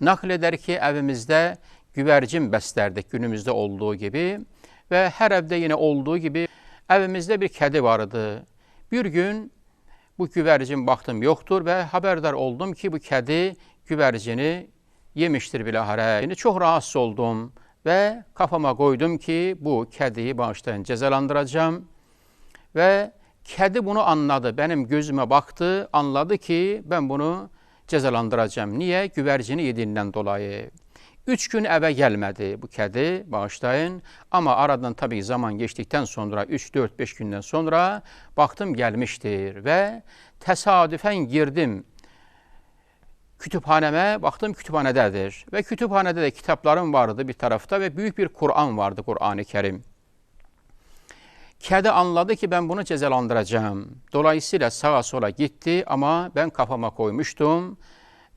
nakleder ki evimizde güvercin beslerdik günümüzde olduğu gibi ve her evde yine olduğu gibi evimizde bir kedi vardı. Bir gün bu güvercin baktım yoktur ve haberdar oldum ki bu kedi güvercini yemiştir bilahare. Yine çok rahatsız oldum ve kafama koydum ki bu kediyi bağışlayın cezalandıracağım. Ve kedi bunu anladı. Benim gözüme baktı, anladı ki ben bunu cəzalandıracam. Niyə? Güvərcini yediyindən dolayı. Üç gün əvə gəlmədi bu kədi, bağışlayın. Amma aradan tabii zaman keçdikdən sonra, 3-4-5 gündən sonra baxdım gəlmişdir və təsadüfən girdim kütüphanəmə, baxdım kütüphanədədir. Və kütüphanədə də kitablarım vardı bir tərəfdə və böyük bir Quran vardı, Qurani Kərim. Kedi anladı ki ben bunu cezalandıracağım. Dolayısıyla sağa sola gitti ama ben kafama koymuştum.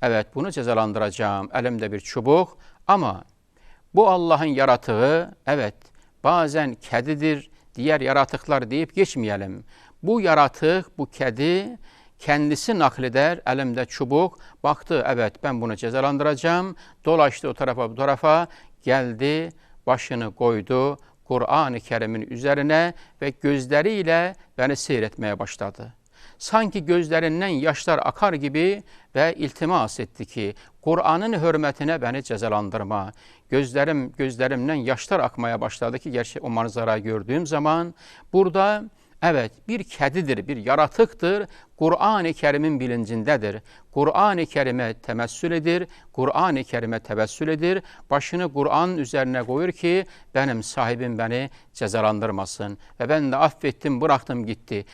Evet bunu cezalandıracağım. Elimde bir çubuk ama bu Allah'ın yaratığı evet bazen kedidir, diğer yaratıklar deyip geçmeyelim. Bu yaratık, bu kedi kendisi nakleder, elimde çubuk, baktı evet ben bunu cezalandıracağım. Dolaştı o tarafa bu tarafa, geldi, başını koydu Kur'an-ı Kerim'in üzerine ve gözleriyle beni seyretmeye başladı. Sanki gözlerinden yaşlar akar gibi ve iltimas etti ki Kur'an'ın hürmetine beni cezalandırma. Gözlerim gözlerimden yaşlar akmaya başladı ki gerçi o manzarayı gördüğüm zaman burada Evet bir kedidir, bir yaratıktır. Kur'an-ı Kerim'in bilincindedir. Kur'an-ı Kerim'e temessül edir, Kur'an-ı Kerim'e tevessül edir. Başını Kur'an üzerine koyur ki benim sahibim beni cezalandırmasın. Ve ben de affettim, bıraktım gitti.